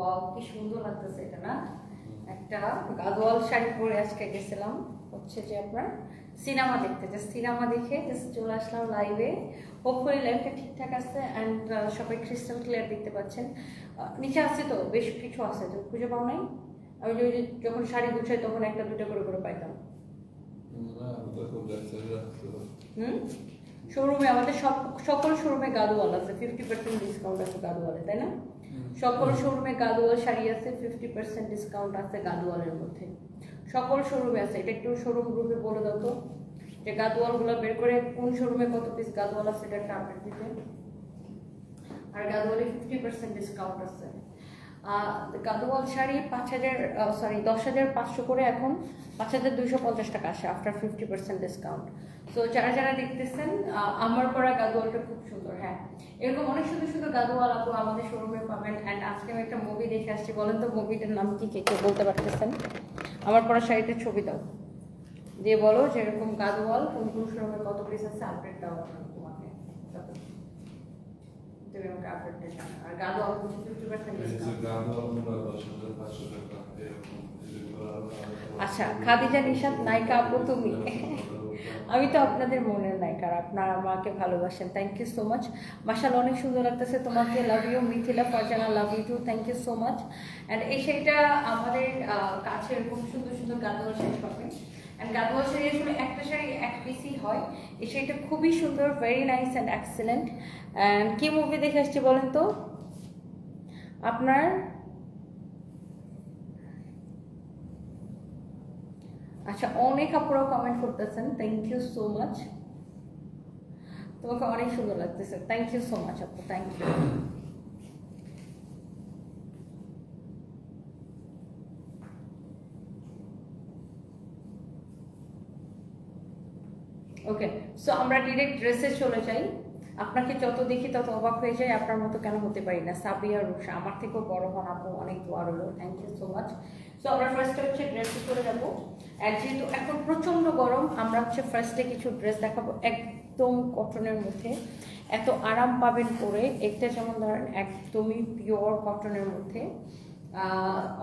Wow কি সুন্দর লাগতেছে এটা না? একটা গাদোয়াল শাড়ি পরে আজকে গেছিলাম হচ্ছে যে আপনার সিনেমা দেখতে যে সিনেমা দেখে জাস্ট চলে আসলাম লাইভে হোপফুলি লাইভটা ঠিকঠাক আছে অ্যান্ড সবাই ক্রিস্টাল ক্লিয়ার দেখতে পাচ্ছেন। নিচে আছে তো বেশ কিছু আছে তো খুঁজে পাও নাই? আমি যখন শাড়ি গুছাই তখন একটা দুটো করে করে পাইতাম। হুম? শোরুমে আমাদের সব সকল শোরুমে গাদোয়াল আছে ফিফটি পার্সেন্ট ডিসকাউন্ট আছে গাদোয়ালে তাই না? সকল শোরুমে গাদোয়াল শাড়ি আছে ফিফটি পার্সেন্ট ডিসকাউন্ট আছে গাদোয়ালের মধ্যে। সকল শোরুমে আছে, এটা একটু শোরুম গ্রুপে বলে দাও তো। যে গাদোয়ালগুলো বের করে কোন শোরুমে কত পিস গাদোয়াল আছে, এটা একটা আপডেট দিতে। আর গাদোয়ালে ফিফটি পার্সেন্ট ডিসকাউন্ট আছে। গাদোয়াল শাড়ি পাঁচ হাজার সরি দশ হাজার পাঁচশো করে এখন পাঁচ হাজার দুইশো পঞ্চাশ টাকা আসে আফটার ফিফটি পার্সেন্ট ডিসকাউন্ট তো যারা যারা দেখতেছেন আমার পরা গাদোয়ালটা খুব সুন্দর হ্যাঁ। এরকম অনেক সুন্দর সুন্দর গাদোয়াল আপু আমাদের শোরুমে পাবেন। অ্যান্ড আজকে আমি একটা মুভি দেখে আসছি, বলেন তো মুভিটার নাম কি, কে কে বলতে পারতেছেন? আমার পরা শাড়িটার ছবি দাও। দিয়ে বলো যেরকম গাদোয়াল কোন কোন শোরুমে কত পিস আছে আপডেট দাও আমাকে। তোমাকে তারপর তুমি আমাকে আপডেটটা জানো। আর গাদোয়াল ফিফটি পার্সেন্ট ডিসকাউন্ট আচ্ছা খাদিজা নিশাদ নায়িকা আপু তুমি। আমি তো আপনাদের মনের নায়িকা আর আপনারা আমাকে ভালোবাসেন। থ্যাংক ইউ সো মাচ মাসাল অনেক সুন্দর লাগতেছে তোমাকে। Love you Mithila Farzana love you too thank you so much and এই শাড়িটা আমাদের কাছে এরকম সুন্দর সুন্দর গাদোয়াল শাড়ি পাবেন। অ্যান্ড গাদোয়াল শাড়ি আসলে একটা শাড়ি এক পিসই হয়। এই শাড়িটা খুবই সুন্দর very nice and excellent and কি মুভি দেখে আসছি বলেন তো? আপনার? আচ্ছা অনেক আপুরাও কমেন্ট করতেছেন। থ্যাংক ইউ সো মাচ তোমাকে অনেক সুন্দর লাগতেছে। থ্যাংক ইউ সো মাচ আপু। থ্যাংক ইউ ওকে সো আমরা ডিরেক্ট ড্রেসে চলে যাই। আপনাকে যত দেখি তত অবাক হয়ে যায় আপনার মতো কেন হতে পারি না। সাবিয়া রুষা আমার থেকেও বড় হন আপু, অনেক দোয়া রইল। Thank you so much so আমরা ফার্স্টে হচ্ছে ড্রেসে চলে যাব। যেহেতু এখন প্রচণ্ড গরম, আমরা হচ্ছে ফার্স্টে কিছু ড্রেস দেখাবো একদম কটনের মধ্যে। এত আরাম পাবেন পরে একটা যেমন ধরেন একদমই পিওর কটনের মধ্যে।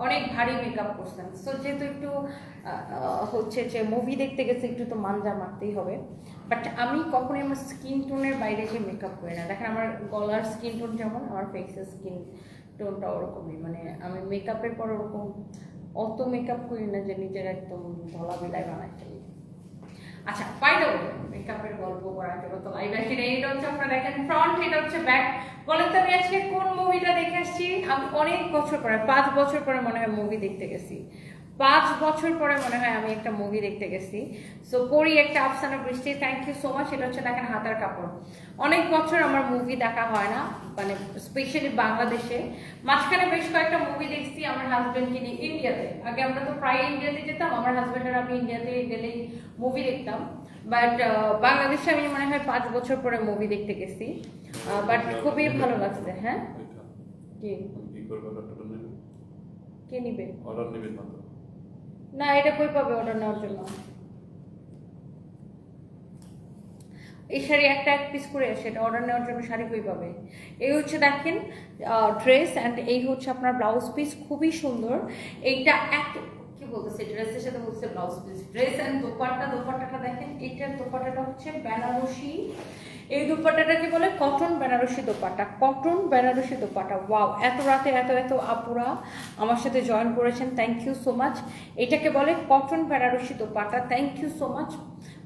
অনেক ভারী মেকআপ করছেন। সো যেহেতু একটু হচ্ছে যে মুভি দেখতে গেছে, একটু তো মানজা মারতেই হবে। বাট আমি কখনোই আমার স্কিন টোনের বাইরে যে মেকআপ করি না। দেখেন আমার গলার স্কিন টোন যেমন, আমার ফেসের স্কিন টোনটা ওরকমই। মানে আমি মেকআপের পর ওরকম অত মেকআপ করি না যে নিজের একদম ধলা বিলাই বানাই ফেলি। আচ্ছা বাইরে মেকআপের গল্প করা গেল তো লাইভ আসি এটা হচ্ছে আপনারা দেখেন ফ্রন্ট এটা হচ্ছে ব্যাক বলেন তো, আমি আজকে কোন মুভিটা দেখে আসছি? আমি অনেক বছর পরে, পাঁচ বছর পরে মনে হয় মুভি দেখতে গেছি। পাঁচ বছর পরে মনে হয় আমি একটা মুভি দেখতে গেছি। সো পরি একটা আফসানা বৃষ্টি থ্যাংক ইউ সো মাচ এটা হচ্ছে দেখেন হাতার কাপড়। অনেক বছর আমার মুভি দেখা হয় না মানে স্পেশালি বাংলাদেশে। মাঝখানে বেশ কয়েকটা মুভি দেখছি আমার হাজব্যান্ডকে নিয়ে ইন্ডিয়াতে আগে আমরা তো প্রায় ইন্ডিয়াতে যেতাম আমার হাজব্যান্ড আর আমি ইন্ডিয়াতে গেলেই মুভি দেখতাম। বাট বাংলাদেশে আমি মনে হয় পাঁচ বছর পরে মুভি দেখতে গেছি। বাট খুবই ভালো লাগছে হ্যাঁ? কি? কে নিবে? অর্ডার নেবেন তো না, এটা কই পাবে অর্ডার নেওয়ার জন্য? এই শাড়ি একটা এক পিস করে আসে এটা অর্ডার নেওয়ার জন্য শাড়ি কই পাবে? এই হচ্ছে দেখেন ড্রেস অ্যান্ড এই হচ্ছে আপনার ব্লাউজ পিস খুবই সুন্দর। এইটা এত, কি বলতেছে ড্রেসের সাথে বলছে blouse piece dress and dupatta, দোপাট্টাটা দেখেন, এইটার দোপাট্টাটা হচ্ছে বেনারসি। এই দোপাট্টাটাকে বলে? Cotton Banarasi dupatta cotton Banarasi dupatta wow এত রাতে এত এত আপুরা আমার সাথে জয়েন করেছেন। থ্যাংক ইউ সো মাচ এটাকে বলে cotton Banarasi dupatta thank you so much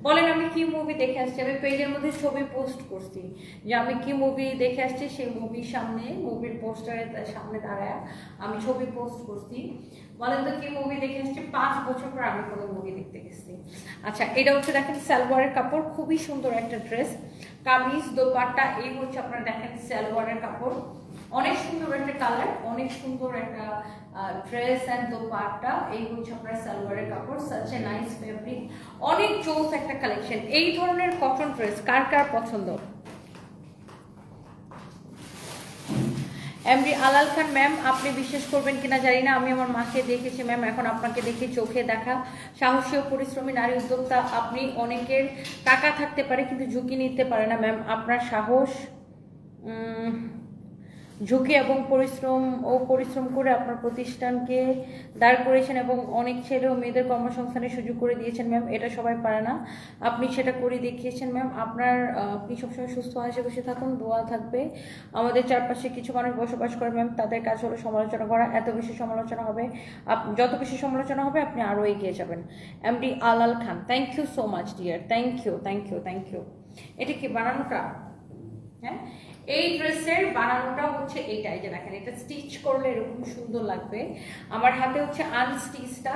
বলেন, আমি কি মুভি দেখে আসছি? আমি পেজের মধ্যে ছবি পোস্ট করছি। যে আমি কি মুভি দেখে আসছি, সেই মুভির সামনে মুভির পোস্টারের সামনে দাঁড়ায়, আমি ছবি পোস্ট করছি। বলেন তো, কি মুভি দেখে আসছি? পাঁচ বছর পর আমি কোনো মুভি দেখতে গেছি। আচ্ছা এটা হচ্ছে দেখেন সালোয়ারের কাপড়, খুবই সুন্দর একটা ড্রেস কামিজ, দোপাট্টা, এই হচ্ছে আপনারা দেখেন সালোয়ারের কাপড়। অনেক সুন্দর একটা কালার অনেক সুন্দর একটা ড্রেস অ্যান্ড দোপাট্টা, এই হচ্ছে আপনার সালোয়ারের কাপড় সাচ এ নাইস ফেব্রিক অনেক চোস একটা কালেকশন এই ধরনের কটন ড্রেস কার কার পছন্দ? এমডি আলাল খান ম্যাম আপনি বিশ্বাস করবেন কিনা জানি না, আমি আমার মাকে দেখেছি ম্যাম এখন আপনাকে দেখে চোখে দেখা। সাহসী ও পরিশ্রমী নারী উদ্যোক্তা, আপনি অনেকের টাকা থাকতে পারে, কিন্তু ঝুঁকি নিতে পারে না ম্যাম আপনার সাহস ঝুঁকি এবং পরিশ্রম ও পরিশ্রম করে আপনার প্রতিষ্ঠানকে দাঁড় করেছেন এবং অনেক ছেলে ও মেয়েদের কর্মসংস্থানের সুযোগ করে দিয়েছেন ম্যাম এটা সবাই পারে না। আপনি সেটা করে দেখিয়েছেন ম্যাম আপনার আপনি সবসময় সুস্থ হাসি বসে থাকুন, দোয়া থাকবে। আমাদের চারপাশে কিছু মানুষ বসবাস করে ম্যাম তাদের কাজ হলো সমালোচনা করা। এত বেশি সমালোচনা হবে যত বেশি সমালোচনা হবে, আপনি আরও এগিয়ে যাবেন। MD Alal Khan thank you so much dear thank you thank you thank you এটা কি বানানোটা হ্যাঁ? এই ড্রেসের বানানোটা হচ্ছে এইটাই যে দেখেন, এটা স্টিচ করলে এরকম সুন্দর লাগবে। আমার হাতে হচ্ছে আনস্টিচটা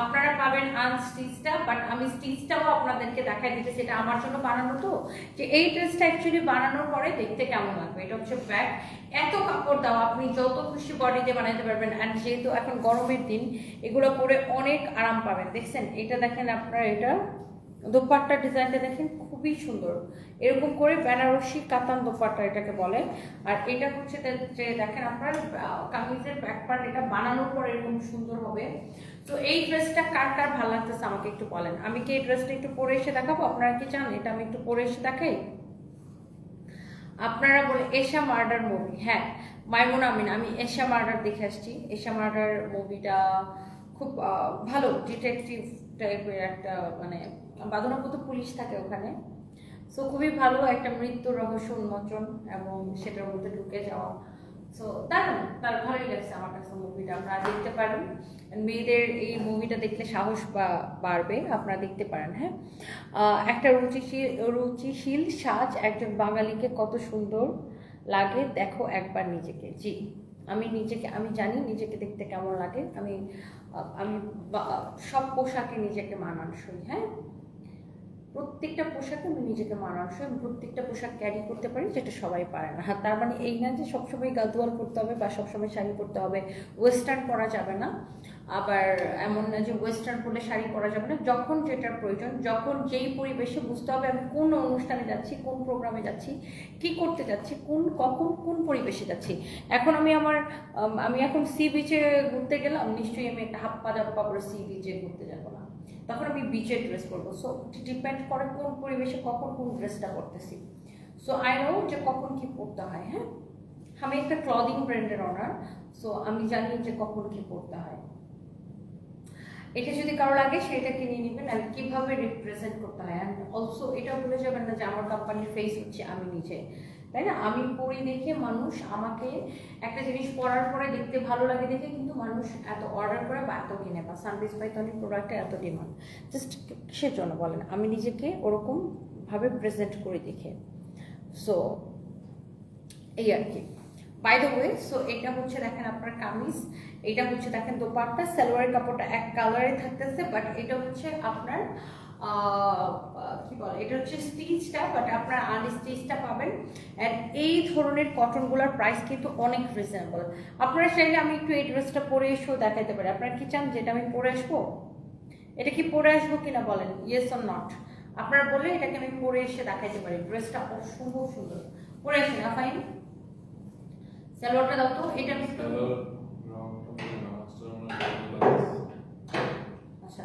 আপনারা পাবেন আনস্টিচটা বাট আমি স্টিচটাও আপনাদেরকে দেখাই দিতেছি এটা আমার জন্য বানানো তো। যে এই ড্রেসটা অ্যাকচুয়ালি বানানোর পরে দেখতে কেমন লাগবে? এটা হচ্ছে ব্যাগ এত কাপড় দাও, আপনি যত খুশি বডিতে বানাতে পারবেন অ্যান্ড যেহেতু এখন গরমের দিন, এগুলো পরে অনেক আরাম পাবেন। দেখছেন? এটা দেখেন আপনারা, এটা দোপাট্টা ডিজাইনটা দেখেন খুবই সুন্দর। এরকম করে বেনারসি কাতান দোপাট্টা এটাকে বলে। আর এটা হচ্ছে যে দেখেন আপনার কামিজের ব্যাক পার্ট এটা বানানোর পর এরকম সুন্দর হবে। তো এই ড্রেসটা কার কার ভালো লাগতেছে আমাকে একটু বলেন? আমি কি এই ড্রেসটা একটু পরে এসে দেখাবো? আপনারা কি চান? এটা আমি একটু পরে এসে দেখাই। আপনারা বলে এশা মার্ডার মুভি হ্যাঁ মাইমুন আমিন, আমি এশা মার্ডার দেখে আসছি। এশা মার্ডার মুভিটা খুব ভালো ডিটেকটিভ টাইপের একটা মানে বাদনাপত পুলিশ থাকে ওখানে। সো খুবই ভালো একটা মৃত্যুর রহস্য উন্মোচন এবং সেটার মধ্যে ঢুকে যাওয়া। সো দারুণ তার ভালোই লাগছে আমার কাছে মুভিটা আপনারা দেখতে পারেন। মেয়েদের এই মুভিটা দেখলে সাহস বা- বাড়বে। আপনারা দেখতে পারেন হ্যাঁ? একটা রুচিশীল রুচিশীল সাজ একজন বাঙালিকে কত সুন্দর লাগে, দেখো একবার নিজেকে। জি, আমি নিজেকে, আমি জানি নিজেকে দেখতে কেমন লাগে। আমি আমি সব পোশাকে নিজেকে মানানসই হ্যাঁ? প্রত্যেকটা পোশাকে আমি নিজেকে মানানসই আমি প্রত্যেকটা পোশাক ক্যারি করতে পারি, যেটা সবাই পারে না। তার মানে এই না যে সবসময় গাদুয়াল করতে হবে বা সবসময় শাড়ি পরতে হবে ওয়েস্টার্ন পরা যাবে না। আবার এমন না যে ওয়েস্টার্ন পরলে শাড়ি পরা যাবে না, যখন যেটার প্রয়োজন, যখন যেই পরিবেশে বুঝতে হবে আমি কোন অনুষ্ঠানে যাচ্ছি, কোন প্রোগ্রামে যাচ্ছি, কি করতে যাচ্ছি, কোন, কখন, কোন পরিবেশে যাচ্ছি। এখন আমি আমার আমি এখন সি বিচে ঘুরতে গেলাম, নিশ্চয়ই আমি একটা হাফ পাজাপ্পা পরে সি বিচে ঘুরতে যাব না। তখন আমি বিচের ড্রেস পরবো। সো ডিপেন্ড করে কোন পরিবেশে কখন কোন ড্রেসটা পরতেছি। সো আই নো যে কখন কি পরতে হয় হ্যাঁ? আমি একটা ক্লদিং ব্র্যান্ডের অনার সো আমি জানি যে কখন কি পরতে হয়। এটা যদি কারও লাগে সেটা কিনে নেবেন আর কীভাবে রিপ্রেজেন্ট করতে হয়। অ্যান্ড অলসো এটা ভুলে যাবেন না যে আমার কোম্পানির ফেস হচ্ছে আমি নিজে। তাই না? আমি পড়ি দেখে মানুষ আমাকে একটা জিনিস পরার পরে দেখতে ভালো লাগে দেখে কিন্তু মানুষ এত অর্ডার করে বা এত কিনে বা সানবিস পাইথনিক প্রোডাক্টে এত ডিমান্ড জাস্ট কিসের জন্য বলেন, আমি নিজেকে ওরকম ভাবে প্রেজেন্ট করি দেখে। সো এই আর কি। বাই দ্য ওয়ে সো এটা হচ্ছে দেখেন আপনার কামিজ, এটা হচ্ছে দেখেন দোপাট্টা, সালোয়ারের কাপড়টা এক কালারে থাকতেছে বাট এটা হচ্ছে আপনার কি বলে, এটা হচ্ছে স্টিচটা বাট আপনার আনস্টিচটা পাবেন। অ্যান্ড এই ধরনের কটনগুলোর প্রাইস কিন্তু অনেক রিজনেবল আপনারা চাইলে আমি একটু এই ড্রেসটা পরে এসেও দেখাইতে পারি। আপনারা কি চান যেটা আমি পরে আসব? এটা কি পরে আসব কিনা বলেন? ইয়েস অর নট আপনারা বললে এটাকে আমি পরে এসে দেখাইতে পারি। ড্রেসটা অসম্ভব সুন্দর। পরে আসেন না ফাইন সালোয়ারটা দাও তো। এটা আমি একটু আচ্ছা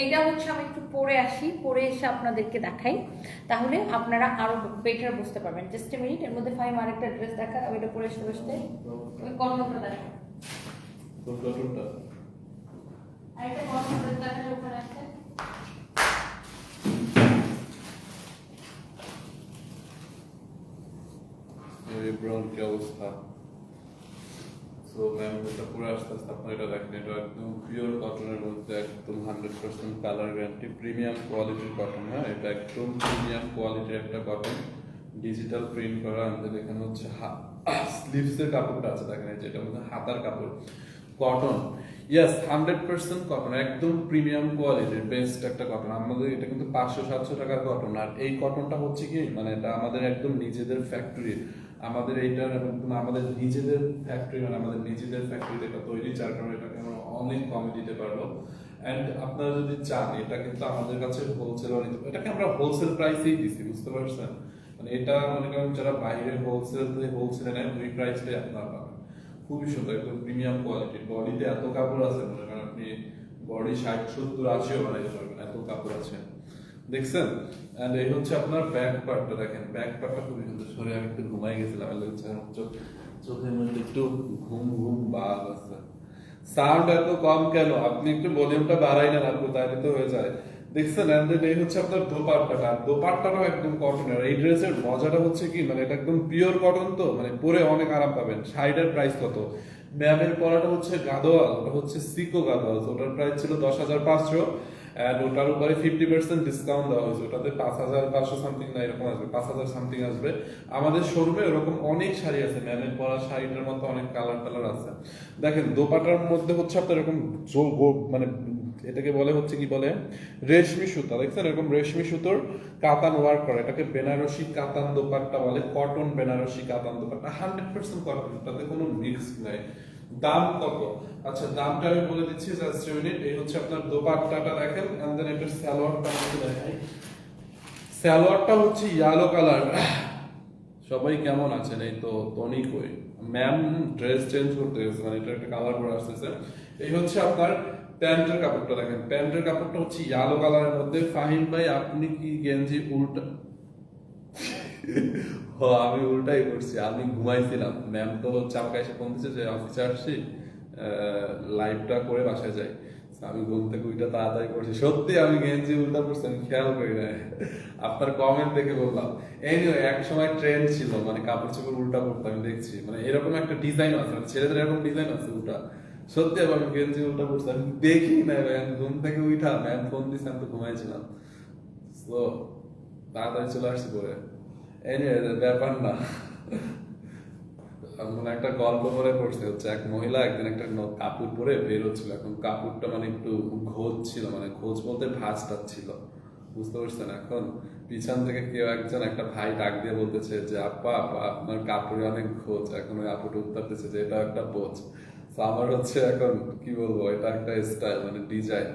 এইটা হচ্ছে আমি একটু পরে আসি পরে এসে আপনাদেরকে দেখাই। তাহলে আপনারা আরও বেটার বুঝতে পারবেন। জাস্ট মিনিট এর মধ্যে ফাইম আরেকটা ড্রেস দেখা আমি এটা পরে আসতে বসতে ওই কর্মটা দেখা। আরেকটা কর্ম ড্রেস দেখা ওখানে আছে। ব্রাউন কি অবস্থা? ম্যাম এটা পুরো আস্তে আস্তে আপনার এটা দেখেন, এটা একদম পিওর কটনের মধ্যে একদম hundred percent colour guarantee premium কোয়ালিটির কটন হ্যাঁ? এটা একদম প্রিমিয়াম কোয়ালিটির একটা কটন ডিজিটাল প্রিন্ট করা আমাদের এখানে হচ্ছে স্লিভসের কাপড়টা আছে, দেখেন এই যে মধ্যে হাতার কাপড় cotton yes hundred percent cotton একদম প্রিমিয়াম কোয়ালিটির বেস্ট একটা কটন আমাদের এটা কিন্তু পাঁচশো, সাতশো টাকার কটন আর এই কটনটা হচ্ছে কি মানে এটা আমাদের একদম নিজেদের ফ্যাক্টরি আমাদের এইটার আমাদের নিজেদের ফ্যাক্টরি মানে আমাদের নিজেদের ফ্যাক্টরিতে এটা তৈরি, যার কারণে এটাকে আমরা অনেক কমে দিতে পারব। অ্যান্ড আপনারা যদি চান, এটা কিন্তু আমাদের কাছে হোলসেল অনেক এটাকে আমরা হোলসেল প্রাইসেই দিচ্ছি বুঝতে পারছেন? মানে এটা মনে করেন যারা বাইরে হোলসেল হোলসেলে নেয় ওই প্রাইসটাই আপনারা পাবেন। খুবই সুন্দর, একদম প্রিমিয়াম কোয়ালিটির বডিতে এত কাপড় আছে, মনে করেন আপনি বডি ষাট, সত্তর, আশিও বানাইতে পারবেন, এত কাপড় আছে। দেখছেন? এন্ড এই হচ্ছে আপনার ব্যাক পার্টটা দেখেন। ব্যাক পার্টটা খুবই সুন্দর। সরে আমি একটু ঘুমাই গেছিলাম। চোখের মধ্যে একটু ঘুম ঘুম ভাব আছে। সাউন্ড এত কম কেন? আপনি একটু ভলিউমটা বাড়াই নেন আপনি তাইলে তো হয়ে যায়। দেখছেন? এন্ড এই হচ্ছে আপনার দোপাট্টাটা। দোপাট্টাটাও একদম কটনের এই ড্রেসের মজাটা হচ্ছে কি? মানে এটা একদম পিওর কটন তো? মানে পরে অনেক আরাম পাবেন। শাড়িটার প্রাইস কত? ম্যামের পরাটা হচ্ছে গাদোয়াল। ওটা হচ্ছে সিকো গাদোয়াল। ওটার প্রাইস ছিল দশ হাজার পাঁচশো। ওটার উপরে ফিফটি পার্সেন্ট ডিসকাউন্ট দেওয়া হয়েছে। ওটাতে পাঁচ হাজার পাঁচশো সামথিং না, এরকম আসবে, পাঁচ হাজার সামথিং আসবে। আমাদের শোরুমে এরকম অনেক শাড়ি আছে, ম্যামের পরা শাড়িটার মধ্যে অনেক কালার আছে। দেখেন, দোপাটার মধ্যে হচ্ছে আপনার এরকম মানে এটাকে বলে হচ্ছে কি বলে? রেশমি সুতা। দেখছেন, এরকম রেশমি সুতোর কাতান ওয়ার্ক করে। এটাকে বেনারসি কাতান দোপাট্টা বলে cotton Banarasi Katan dupatta. Hundred percent cotton তাতে কোনো মিক্স নাই। দাম কত? আচ্ছা দামটা আমি বলে দিচ্ছি জাস্ট মিনিট এই হচ্ছে আপনার দোপাট্টাটা দেখেন এন্ড দেন এটার সালোয়ারটা আমি দেখাই। সালোয়ারটা হচ্ছে ইয়েলো কালার সবাই কেমন আছেন? এই তো টনি কই ম্যাম ড্রেস চেঞ্জ করতে গেছে মানে এটা একটা কালার করে আসতেছে। এই হচ্ছে আপনার প্যান্টের কাপড়টা দেখেন। প্যান্টের কাপড়টা হচ্ছে ইয়েলো কালারের মধ্যে। ফাহিম ভাই, আপনি কি গেঞ্জি উল্টা ও, আমি উল্টাই করছি। আমি ঘুমাইছিলাম। ম্যাম তো আমাকে এসে ফোন দিচ্ছে যে অফিসে আসছি লাইভটা করে বাসায় যাই। আমি ঘুম থেকে ওইটা তাড়াতাড়ি করছি। সত্যি আমি গেঞ্জি উল্টা করছি আমি খেয়াল করি না আপনার কমেন্ট দেখে বললাম। এনিওয়ে এক সময় ট্রেন্ড ছিল মানে কাপড় চোপড় উল্টা করতে আমি দেখছি। মানে এরকম একটা ডিজাইন আছে মানে ছেলেদের এরকম ডিজাইন আছে উল্টা। সত্যি আবার আমি গেঞ্জি উল্টা করছি আমি দেখি না আমি ঘুম থেকে উঠা, ম্যাম ফোন দিচ্ছে আমি তো ঘুমাইছিলাম। তো তাড়াতাড়ি চলে আসছি পরে। ব্যাপার না। মানে একটা গল্প পড়ছে, হচ্ছে এক মহিলা একদিন একটা কাপড় পরে এখন কাপড়টা মানে একটু ছিল মানে বলতে ভাঁজটা ছিল। বুঝতে পারছেন? এখন পিছন থেকে কেউ একজন একটা ভাই ডাক দিয়ে বলতেছে যে, আপা আপা, আপনার কাপড়ে অনেক খোঁজ। এখন ওই আপুটা উত্তরতেছে যে, এটা একটা বোঝ। আমার হচ্ছে এখন, কি বলব, এটা একটা স্টাইল মানে ডিজাইন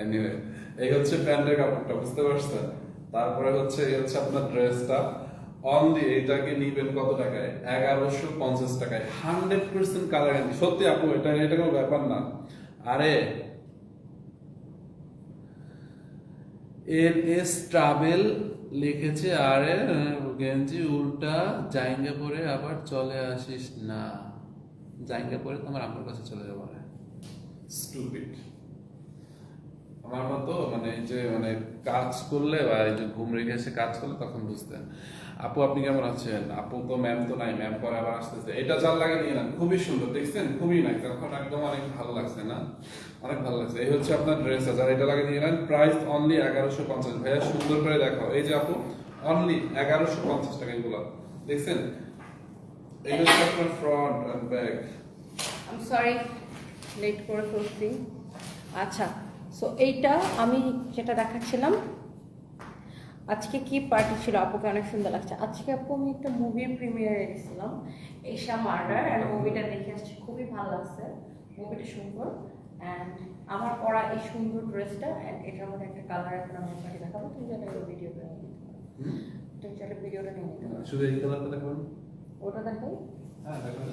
এনিওয়ে এই হচ্ছে প্যান্টের কাপড়টা, বুঝতে পারছেন? তারপরে হচ্ছে, এই হচ্ছে আপনার ড্রেসটা অনলি এটাকে নিবেন কত টাকায়? এগারোশো পঞ্চাশ টাকায়। হান্ড্রেড পার্সেন্ট সত্যি আপু, এটা এটা কোনো ব্যাপার না। আরে এস ট্রাভেল লিখেছে, আরে, গেঞ্জি উল্টা পরে আবার চলে আসিস না। জাইঙ্গা পরে তোমার আমার কাছে চলে যাব স্টুপিড আমার মতো মানে যে মানে কাজ করলে বা এই যে ঘুম রেখে এসে কাজ করলে তখন বুঝতেন। আপু, আপনি কেমন আছেন? আপু তো ম্যাম তো নাই ম্যাম পরে আবার আসতেছে। এটা যার লাগে নিয়ে নেন, খুবই সুন্দর, দেখছেন? খুবই নাই তখন একদম অনেক ভালো লাগছে, না? অনেক ভালো লাগছে। এই হচ্ছে আপনার ড্রেস যারা এটা লাগে নিয়ে নেন প্রাইস অনলি এগারোশো পঞ্চাশ। ভাইয়া, সুন্দর করে দেখো। এই যে আপু অনলি এগারোশো পঞ্চাশ টাকা এগুলো। দেখছেন? এই হচ্ছে আপনার front and back sorry late করে ফেলছি। আচ্ছা সো এইটা আমি যেটা দেখাচ্ছিলাম আজকে কি পার্টি ছিল? আপুকে অনেক সুন্দর লাগছে। আজকে আপু আমি একটা মুভির প্রিমিয়ারে গেছিলাম এশা মার্ডার অ্যান্ড মুভিটা দেখে আসছি খুবই ভালো লাগছে। মুভিটা সুন্দর অ্যান্ড আমার পরা এই সুন্দর ড্রেসটা অ্যান্ড এটার মধ্যে একটা কালার এখন আমি আপনাকে দেখাবো। তুমি ওই ভিডিওটা নিয়ে নিতে পারো। তুমি চাইলে ভিডিওটা নিয়ে নিতে পারো। শুধু এই কালারটা দেখাবো ওটা দেখাই।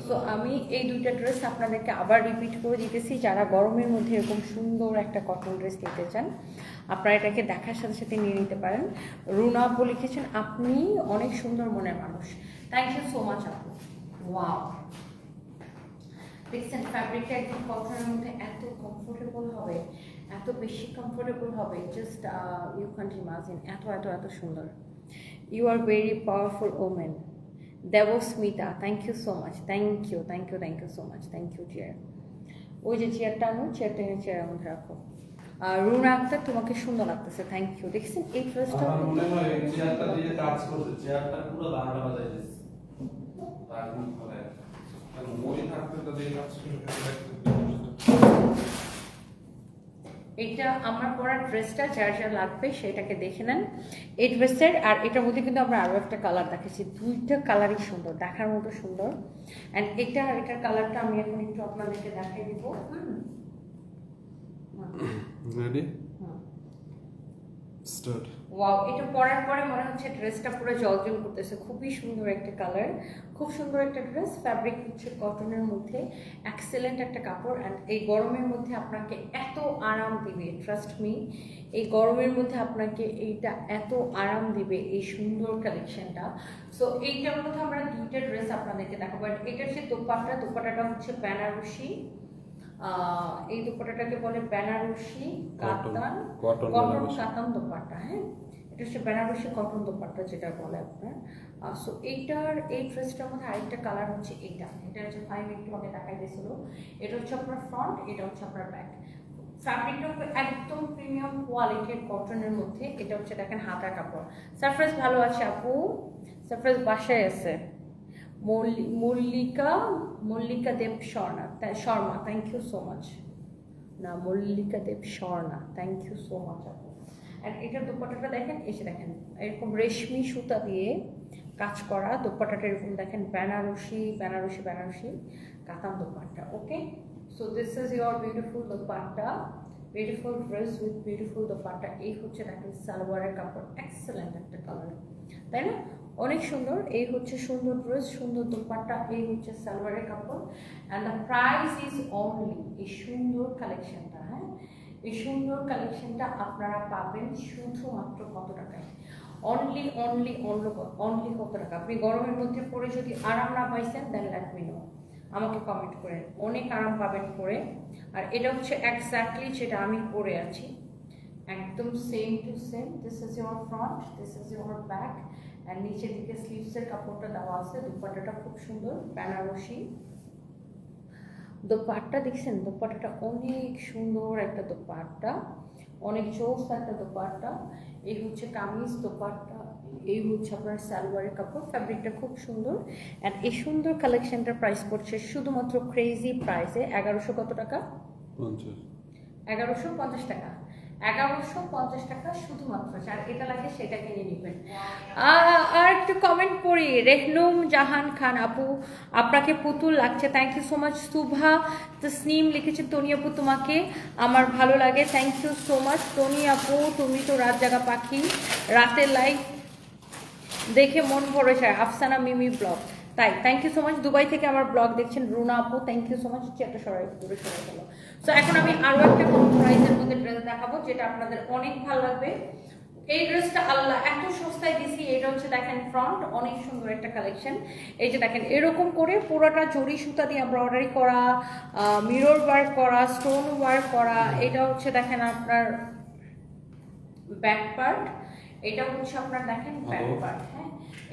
সো আমি এই দুইটা ড্রেস আপনাদেরকে আবার রিপিট করে দিতেছি। যারা গরমের মধ্যে এরকম সুন্দর একটা কটন ড্রেস নিতে চান, আপনারা এটাকে দেখার সাথে সাথে নিয়ে নিতে পারেন। রুনা আপু লিখেছেন, আপনি অনেক সুন্দর মনের মানুষ। থ্যাংক ইউ সো মাচ আপু। ওয়াও দেখছেন ফ্যাব্রিকটা একদম কটনের মধ্যে এত কমফোর্টেবল হবে, এত বেশি কমফোর্টেবল হবে। জাস্ট ইউ ক্যান্ট ইমাজিন এত এত এত সুন্দর। You are very powerful women Debasmita thank you so much thank you thank you thank you so much thank you chair ওই যে চেয়ারটা আনো চেয়ারটা এনে চেয়ার মধ্যে রাখো। আর রুনা আক্তার তোমাকে সুন্দর লাগতেছে থ্যাংক ইউ দেখছেন, এই ড্রেসটা মনে হয় চেয়ারটা দিয়ে কাজ করছে চেয়ারটা পুরো দাঁড়া বাজাই দিচ্ছে। তার খুব ভালো মই থাকতে তো দিয়ে কাজ করে এটা আমার পরা ড্রেসটা যার যা লাগবে সেটাকে দেখে নেন। এই ড্রেসের আর এটার মধ্যে কিন্তু আমরা আরও একটা কালার দেখেছি দুইটা কালারই সুন্দর দেখার মতো সুন্দর। অ্যান্ড এটা আর এটার কালারটা আমি এখন একটু আপনাদেরকে দেখাই দিব। ওয়াও এটা পরার পরে মনে হচ্ছে ড্রেসটা পুরো জল জলজল করতেছে। খুবই সুন্দর একটা কালার খুব সুন্দর একটা ড্রেস ফ্যাব্রিক হচ্ছে কটনের মধ্যে এক্সেলেন্ট একটা কাপড় অ্যান্ড এই গরমের মধ্যে আপনাকে এত আরাম দিবে ট্রাস্ট মি এই গরমের মধ্যে আপনাকে এইটা এত আরাম দিবে এই সুন্দর কালেকশনটা সো এইটার মধ্যে আমরা দুইটা ড্রেস আপনাদেরকে দেখাবো আর এটার যে দোপাট্টা দোপাট্টাটা হচ্ছে বেনারসি এই দোপাট্টাটাকে বলে বেনারসি কাতান কটন। কাতান দোপাট্টা হ্যাঁ? এটা হচ্ছে বেনারসি কটন দোপাট্টা যেটা বলে আপনার। সো এইটার, এই ড্রেসটার মধ্যে আরেকটা কালার হচ্ছে এইটা। এটা হচ্ছে ফাইভ একটু আগে দেখাই দিয়েছিল। এটা হচ্ছে আপনার ফ্রন্ট এটা হচ্ছে আপনার ব্যাক ফ্যাব্রিকটা একদম প্রিমিয়াম কোয়ালিটির কটনের মধ্যে। এটা হচ্ছে দেখেন হাতা কাপড়। সারফ্রেস ভালো আছে আপু। সারফ্রেস বাসায় আছে। Mallika Mallika Dev Sharma. Sharma thank you so much না, Mallika Dev Swarna thank you so much আপু। আর এটার দুপাটাটা দেখেন এসে দেখেন, এরকম রেশমি সুতা দিয়ে কাজ করা, দোপাট্টাটা এরকম দেখেন, Banarasi Banarasi Banarasi Katan dupatta okay so this is your beautiful dupatta beautiful dress with beautiful dupatta. এই হচ্ছে দেখেন সালোয়ারের কাপড় এক্সেলেন্ট একটা কালার তাই না? অনেক সুন্দর। এই হচ্ছে সুন্দর ড্রেস সুন্দর দোপাট্টা, এই হচ্ছে সালোয়ারের কাপড়। And the price is only এই সুন্দর কালেকশনটা হ্যাঁ? এই সুন্দর কালেকশনটা আপনারা পাবেন শুধুমাত্র কত টাকায়? অনলি অনলি অন্য অনলি কত টাকা? আপনি গরমের মধ্যে পরে যদি আরাম না পাইছেন দেন লেট মি নো আমাকে কমেন্ট করেন অনেক আরাম পাবেন পরে আর এটা হচ্ছে এক্স্যাক্টলি যেটা আমি পরে আছি। একদম same to same this is your front this is your back and নিচের দিকে স্লিভসের কাপড়টা দেওয়া আছে। দুপাট্টাটা খুব সুন্দর, বেনারসি। দোপাট্টা দেখছেন? দোপাট্টাটা অনেক সুন্দর একটা দোপাট্টা। অনেক জোস একটা দোপাট্টা। এই হচ্ছে কামিজ দোপাট্টা এই হচ্ছে আপনার সালোয়ারের কাপড় ফ্যাব্রিকটা খুব সুন্দর। অ্যান্ড এই সুন্দর কালেকশনটার প্রাইস পড়ছে শুধুমাত্র ক্রেজি প্রাইসে এগারোশো কত টাকা? এগারোশো পঞ্চাশ টাকা। এগারোশো পঞ্চাশ টাকা শুধুমাত্র যার এটা লাগে সেটা কিনে নেবেন। আর একটু কমেন্ট পড়ি রেহনুম জাহান খান আপু আপনাকে পুতুল লাগছে thank you so much Shuva Tasnim লিখেছে তনি আপু তোমাকে আমার ভালো লাগে thank you so much Toni আপু তুমি তো রাত জাগা পাখি রাতের লাইফ দেখে মন ভরে যায় আফসানা মিমি ব্লগ তাই thank you so much Dubai থেকে আমার ব্লগ দেখছেন রুনা আপু থ্যাংক ইউ সো মাচ চেয়ারটা সরাই দূরে সরাই গেল। সো এখন আমি আরও একটা কম প্রাইসের মধ্যে ড্রেস দেখাবো যেটা আপনাদের অনেক ভালো লাগবে। এই ড্রেসটা আল্লাহ এত সস্তায় দিছি এটা হচ্ছে দেখেন ফ্রন্ট অনেক সুন্দর একটা কালেকশন এই যে দেখেন এরকম করে পুরোটা জরি সুতা দিয়ে এমব্রয়ডারি করা মিরর ওয়ার্ক করা স্টোন ওয়ার্ক করা এটা হচ্ছে দেখেন আপনার ব্যাক পার্ট এটা হচ্ছে আপনার দেখেন ব্যাক পার্ট হ্যাঁ?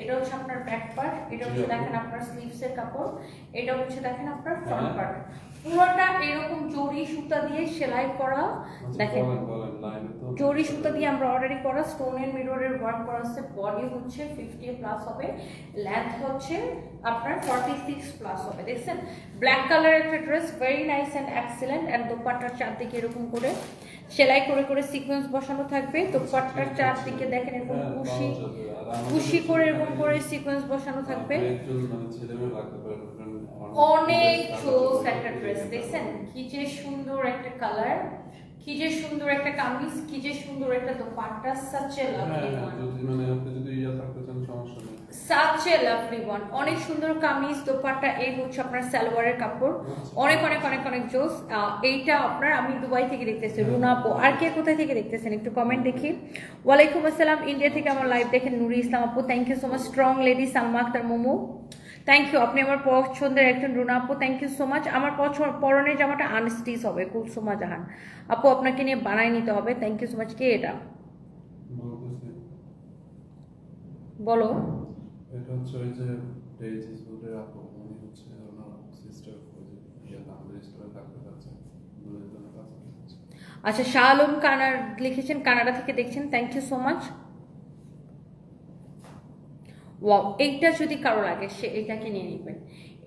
এটা হচ্ছে আপনার ব্যাক পার্ট এটা হচ্ছে দেখেন আপনার স্লিভসের কাপড় এটা হচ্ছে দেখেন আপনার ফ্রন্ট হ্যাঁ। পার্ট পুরোটা এরকম জরি সুতা দিয়ে সেলাই করা দেখেন। লাইনে তো জরি সুতা দিয়ে এমব্রয়ডারি করা স্টোনের মিররের ওয়ার্ক করা আছে বডি হচ্ছে ফিফটি প্লাস হবে লেন্থ হচ্ছে আপনার ফর্টি সিক্স প্লাস হবে দেখছেন? ব্ল্যাক কালার একটা dress very nice and excellent and দোপাট্টার চারদিকে এরকম করে। সেলাই করে করে সিকোয়েন্স বসানো থাকবে। দোপাট্টার চারদিকে দেখেন এরকম হ্যাঁ, কুশি কুশি করে এরকম করে সিকোয়েন্স বসানো থাকবে। মানে অনেক জোস একটা ড্রেস দেখছেন? কি যে সুন্দর একটা কালার কি যে সুন্দর একটা কামিজ কি যে সুন্দর একটা দোপাট্টা সাচ হ্যাঁ লাভলি হ্যাঁ, মানে আপনি যদি ইয়া থাকতে সাচ এ লাভলি ওয়ান অনেক সুন্দর কামিজ দোপাট্টা এই হচ্ছে আপনার সালোয়ারের কাপড়। অনেক অনেক অনেক অনেক জোস। এইটা আপনার আমি দুবাই থেকে দেখতেছি রুনা আপু আর কে কোথায় থেকে দেখতেছেন একটু কমেন্ট দেখি। ওয়ালাইকুম আসসালাম ইন্ডিয়া থেকে আমার লাইভ দেখেন নুরি ইসলাম আপু। Thank you so much strong lady Salma Akter Momo. Thank you আপনি আমার পছন্দের একজন রুনা আপু থ্যাংক ইউ সো মাচ আমার পছ- পরনের জামাটা আনস্টিচ হবে কুলসুমা জাহান। আপু আপনাকে নিয়ে বানাই নিতে হবে। থ্যাংক ইউ সো মাচ কে এটা? বলো। এটা হচ্ছে ওই যে হচ্ছে সিস্টার ইয়া স্টোরে থাকতে আচ্ছা শাহ আলম কানার লিখেছেন, কানাডা থেকে দেখছেন থ্যাংক ইউ সো মাচ এইটা যদি কারও লাগে, সে এইটাকে নিয়ে নেবেন।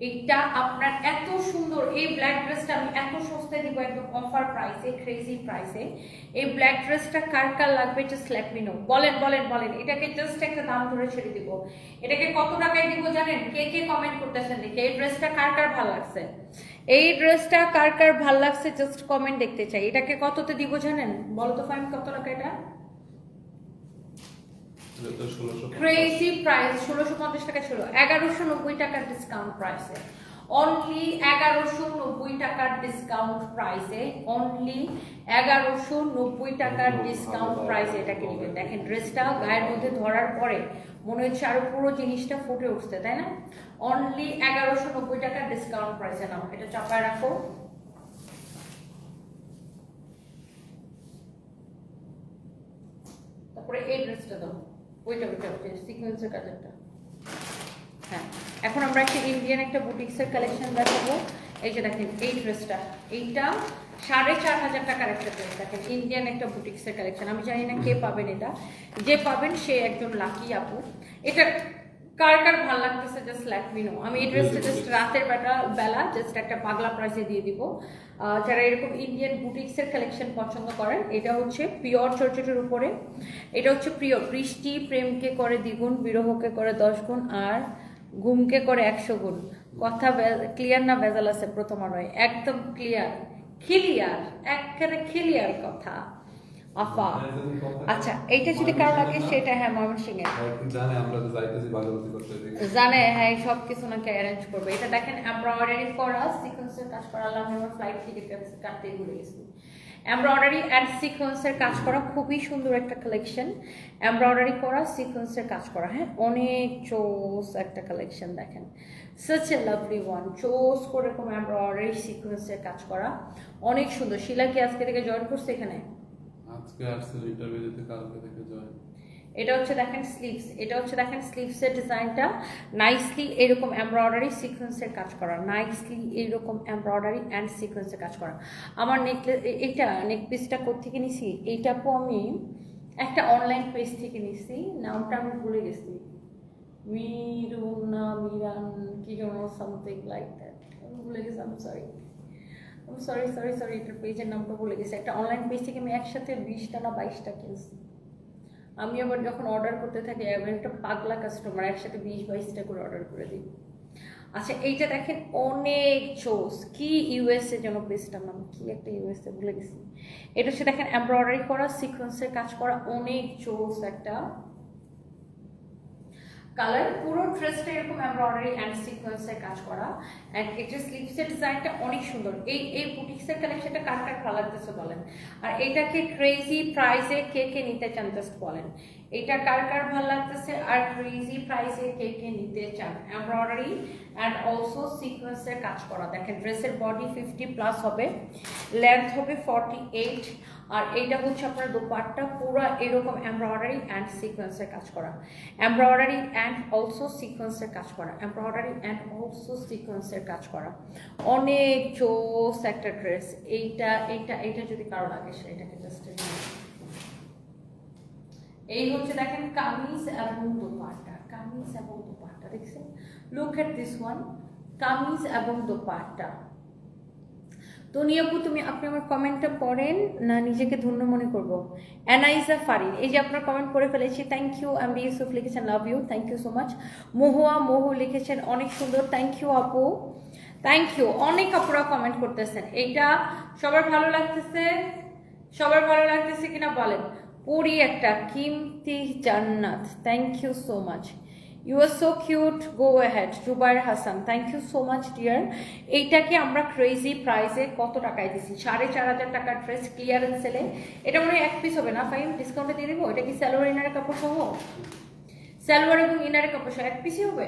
এইটা আপনার এত সুন্দর, এই ব্ল্যাক ড্রেসটা আমি এত সস্তায় দিব একদম অফার প্রাইসে ক্রেজি প্রাইসে এই ব্ল্যাক ড্রেসটা কার কার লাগবে জাস্ট লেট বলেন বলেন বলেন, এটাকে জাস্ট একটা দাম ধরে ছেড়ে দিব। এটাকে কত টাকায় দিব জানেন? কে কে কমেন্ট করতেছেন দেখি? এই ড্রেসটা কার কার ভালো লাগছে? এই ড্রেসটা কার কার ভালো লাগছে জাস্ট কমেন্ট দেখতে চাই। এটাকে কততে দিব জানেন? বলো তো ফাইন কত টাকা এটা? ক্রেজি প্রাইস ষোলোশো পঞ্চাশ টাকা ছিল। এগারোশো নব্বই টাকার ডিসকাউন্ট প্রাইসে অনলি এগারোশো নব্বই টাকার ডিসকাউন্ট প্রাইসে অনলি এগারোশো নব্বই টাকার ডিসকাউন্ট প্রাইসে এটাকে নেবেন দেখেন ড্রেসটা গায়ের মধ্যে ধরার পরে মনে হচ্ছে আরও পুরো জিনিসটা ফুটে উঠছে তাই না? অনলি এগারোশো নব্বই টাকার ডিসকাউন্ট প্রাইসে নাও। এটা চাপায় রাখো। তারপরে এই ড্রেসটা দাও। ওইটা ওইটা ওইটা সিকোয়েন্সের কাজেরটা হ্যাঁ এখন আমরা একটা ইন্ডিয়ান একটা বুটিক্সের কালেকশন দেখাবো। এই যে দেখেন, এই ড্রেসটা এইটা সাড়ে চার হাজার টাকার একটা ড্রেস দেখেন ইন্ডিয়ান একটা বুটিক্সের কালেকশন আমি জানি না কে পাবেন এটা। যে পাবেন, সে একজন লাকি আপু। এটা কার কার ভালো লাগতেছে? জাস্ট লেট মি নো আমি এই ড্রেসটা জাস্ট রাতের বেলা বেলা জাস্ট একটা পাগলা প্রাইসে দিয়ে দিব। যারা এরকম ইন্ডিয়ান বুটিক্সের কালেকশন পছন্দ করেন, এটা হচ্ছে পিওর চর্চটের উপরে। এটা হচ্ছে প্রিয় বৃষ্টি প্রেমকে করে দ্বিগুণ, বিরহকে করে দশ গুণ আর ঘুমকে করে একশো গুণ কথা ক্লিয়ার না ভেজাল আছে? প্রথম নয় একদম ক্লিয়ার ক্লিয়ার একখানে ক্লিয়ার কথা। আফা। আচ্ছা এইটা যদি কারও লাগে সেটা হ্যাঁ ময়মনসিং এর জানে আমরা তো যাইতেছি করতে জানে হ্যাঁ সব কিছু নাকি অ্যারেঞ্জ করবে। এটা দেখেন এমব্রয়ডারি করা সিকোয়েন্সের কাজ করা আমি আমার ফ্লাইট টিকিট কাটতে ভুলে গেছি। এমব্রয়ডারি অ্যান্ড সিকোয়েন্সের কাজ করা খুবই সুন্দর একটা কালেকশন এমব্রয়ডারি করা সিকোয়েন্সের কাজ করা হ্যাঁ অনেক চোস একটা কালেকশন দেখেন। Such a lovely one choose করে এরকম এমব্রয়ডারি সিকোয়েন্সের কাজ করা। অনেক সুন্দর। শিলা কি আজকে থেকে জয়েন করছে এখানে? আজকে আসছে ইন্টারভিউ দিতে কালকে থেকে জয়েন এটা হচ্ছে দেখেন স্লিভস এটা হচ্ছে দেখেন স্লিভসের ডিজাইনটা নাইসলি এরকম এমব্রয়ডারি সিকোয়েন্সের কাজ করা। নাইসলি এরকম এমব্রয়ডারি অ্যান্ড সিকোয়েন্সের কাজ করা। আমার নেকলেস এইটা নেক পিসটা কোথেকে নিছি? এইটাকেও আমি একটা অনলাইন পেজ থেকে নিছি। নামটা আমি ভুলে গেছি। মিরুনা মিরান কি যেন সামথিং লাইক দ্যাট ভুলে গেছি আমি সরি আমি সরি সরি সরি এটার পেজের নামটা ভুলে গেছি। একটা অনলাইন পেজ থেকে আমি একসাথে বিশটা না বাইশটা কিনছি। আমি আবার যখন অর্ডার করতে থাকি এবার একটা পাগলা কাস্টমার একসাথে বিশ, বাইশটা করে অর্ডার করে দিই। আচ্ছা এইটা দেখেন, অনেক চোস কি ইউএসএ যেন পেজটার নাম, কি একটা ইউএসএ ভুলে গেছি। এটা হচ্ছে দেখেন এমব্রয়ডারি করা সিকোয়েন্সের কাজ করা, অনেক চোস একটা কালার পুরো ড্রেসটা এরকম এমব্রয়ডারি অ্যান্ড সিকোয়েন্সের কাজ করা। অ্যান্ড এটা স্লিভসের ডিজাইনটা অনেক সুন্দর। এই এই বুটিক্সের কালেকশনটা কার কার ভালো লাগতেছে বলেন? আর এটাকে ক্রেজি প্রাইসে কে কে নিতে চান জাস্ট বলেন। এটা কার কার ভালো লাগতেছে? আর ক্রেজি প্রাইসে কে কে নিতে চান? এমব্রয়ডারি অ্যান্ড অলসো সিকোয়েন্সের কাজ করা। দেখেন ড্রেসের বডি ফিফটি প্লাস হবে। লেন্থ হবে ফর্টি এইট আর এইটা হচ্ছে আপনার দোপাট্টা, পুরো এরকম এমব্রয়ডারি অ্যান্ড সিকোয়েন্সের কাজ করা। এমব্রয়ডারি অ্যান্ড অলসো সিকোয়েন্সের কাজ করা। এমব্রয়ডারি অ্যান্ড অলসো সিকোয়েন্সের কাজ করা। অনেক চোস একটা ড্রেস এইটা এইটা এইটা যদি কারও লাগে সেটাকে জাস্ট এই হচ্ছে দেখেন কামিজ এবং দোপাট্টা। কামিজ এবং দোপাট্টা, দেখছেন? Look at this one kameez এবং দোপাট্টা। তো নিয়াপু, তুমি, আপনি আমার কমেন্টটা পড়েন, না নিজেকে ধন্য মনে করব? অ্যানাইজা ফারিন, এই যে আপনার কমেন্ট পড়ে ফেলেছি thank you M B Yusuf লিখেছেন love you thank you so much Mahua, Mahu লিখেছেন, অনেক সুন্দর থ্যাংক ইউ আপু। থ্যাংক ইউ অনেক আপুরা কমেন্ট করতেছেন। এইটা সবার ভালো লাগতেছে? সবার ভালো লাগতেছে কিনা বলেন? পুরি একটা কিমতি Jannat thank you so much you are so cute go had Zubair Hasan thank you so much dear এইটাকে আমরা ক্রেজি প্রাইসে কত টাকায় দিছি সাড়ে চার হাজার টাকার ড্রেস ক্লিয়ারেন্স সেলে এটা মনে হয় এক পিস হবে না? ফাইন ডিসকাউন্টে দিয়ে দেবো? এটা কি স্যালোয়ার ইনারের কাপড় সহ? স্যালোয়ার এবং ইনারের কাপড় সহ, এক পিসই হবে?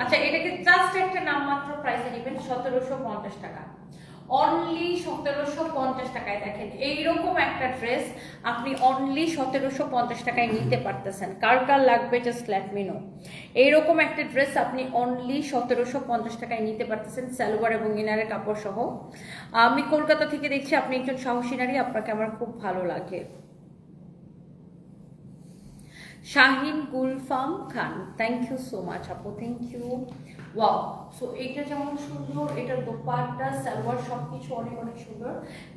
আচ্ছা এটাকে জাস্ট একটা নামমাত্র প্রাইসে নেবেন সতেরোশো পঞ্চাশ টাকা। অনলি সতেরোশো পঞ্চাশ টাকায় দেখেন। এইরকম একটা ড্রেস আপনি অনলি সতেরোশো পঞ্চাশ টাকায় নিতে পারতেছেন। কার কার লাগবে জাস্ট লেট মি নো এইরকম একটা ড্রেস আপনি অনলি সতেরোশো পঞ্চাশ টাকায় নিতে পারতেছেন, সালোয়ার এবং ইনারের কাপড় সহ। আমি কলকাতা থেকে দেখছি আপনি একজন সাহসী নারী, আপনাকে আমার খুব ভালো লাগে। Shahin Gulfam Khan thank you so much আপু থ্যাংক ইউ ওয়াও সো এটা যেমন সুন্দর, এটার দোপাট্টা, সালোয়ার সব কিছু অনেক অনেক সুন্দর।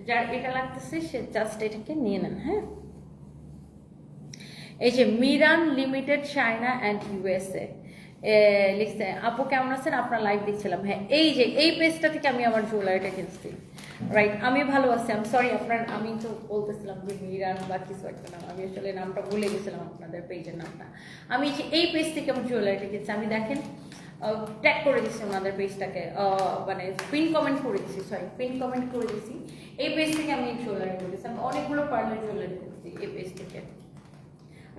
যার এটা লাগতেছে, সে জাস্ট এটাকে নিয়ে নেন হ্যাঁ? এই যে Miran limited China and USA. লিখছে, আপু কেমন আছেন? আপনার লাইভ দেখছিলাম। হ্যাঁ এই যে, এই পেজটা থেকে আমি আমার জুয়েলারিটা কিনছি। রাইট আমি ভালো আছি আমি সরি আপনার, আমি তো বলতেছিলাম যে মিরান বা কিছু একটা নাম। আমি আসলে নামটা ভুলে গেছিলাম আপনাদের পেজের নামটা। আমি এই পেজ থেকে আমি জুয়েলারিটা কিনছি। আমি দেখেন ট্যাগ করে দিচ্ছি ওনাদের পেজটাকে মানে পিন কমেন্ট করে দিচ্ছি সরি পিন কমেন্ট করে দিচ্ছি এই পেজ থেকে আমি জুয়েলারি করেছি আমি অনেকগুলো পার্লার জুয়েলারি করেছি এই পেজ থেকে।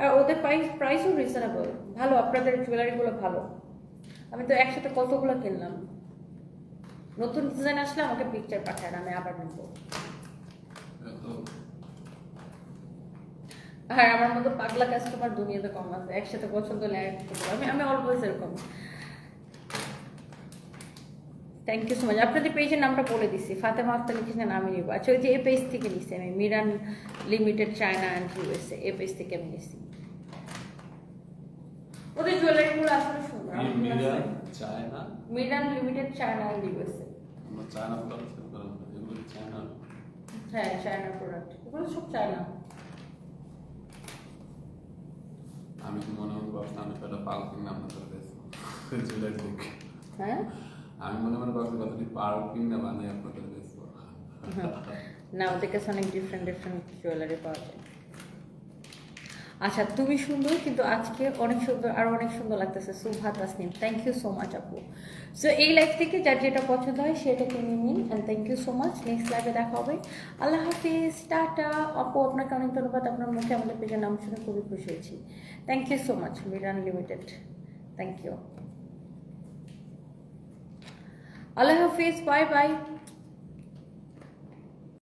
আর ওদের প্রাইস প্রাইসও রিজনেবল ভালো, আপনাদের জুয়েলারিগুলো ভালো। আমি তো একসাথে কতগুলো কিনলাম? নতুন ডিজাইন আসলে আমাকে পিকচার পাঠায় আমি আবার নেব আর আমার মতো পাগলা কাস্টমার দুনিয়াতে কম আছে, একসাথে পছন্দ করব। আমি আমি অলওয়েজ এরকম। থ্যাংক ইউ সো মাচ আপনাদের পেজের নামটা বলে দিচ্ছি। ফাতেমা আক্তার লিখেছেন আমি নিব। আচ্ছা ওই যে এই পেজ থেকে নিচ্ছি আমি। Miran limited China and USA এই পেজ থেকে আমি নিচ্ছি। ওদের জুয়েলারিগুলো আসলে সুন্দর। আমার মিরা আছে। চায় না Miran limited China and USA China product হয় চায়না হ্যাঁ চায়না প্রোডাক্ট এগুলো সব চায়না আমি তো মনে মনে ভাবছিলাম হ্যাঁ? আমি মনে মনে ভাবছি কতটি পার্কিং না বানিয়ে আপনাদের বেসবো না, ওদের কাছে অনেক ডিফারেন্ট ডিফারেন্ট জুয়েলারি পাওয়া যায়। আচ্ছা তুমি সুন্দর, কিন্তু আজকে অনেক সুন্দর, আর অনেক সুন্দর লাগতেছে। Subha Tasnim thank you so much আপু। সো এই লাইফ থেকে যার যেটা পছন্দ হয়, সেটা কিনে নিন and thank you so much next লাইভে দেখা হবে। আল্লাহ হাফিজ, টাটা। আপু, আপনাকে অনেক ধন্যবাদ। আপনার মুখে আমাদের পেজের নাম শুনে খুবই খুশি হয়েছি। Thank you so much Miran limited thank you আল্লাহ হাফিজ বাই বাই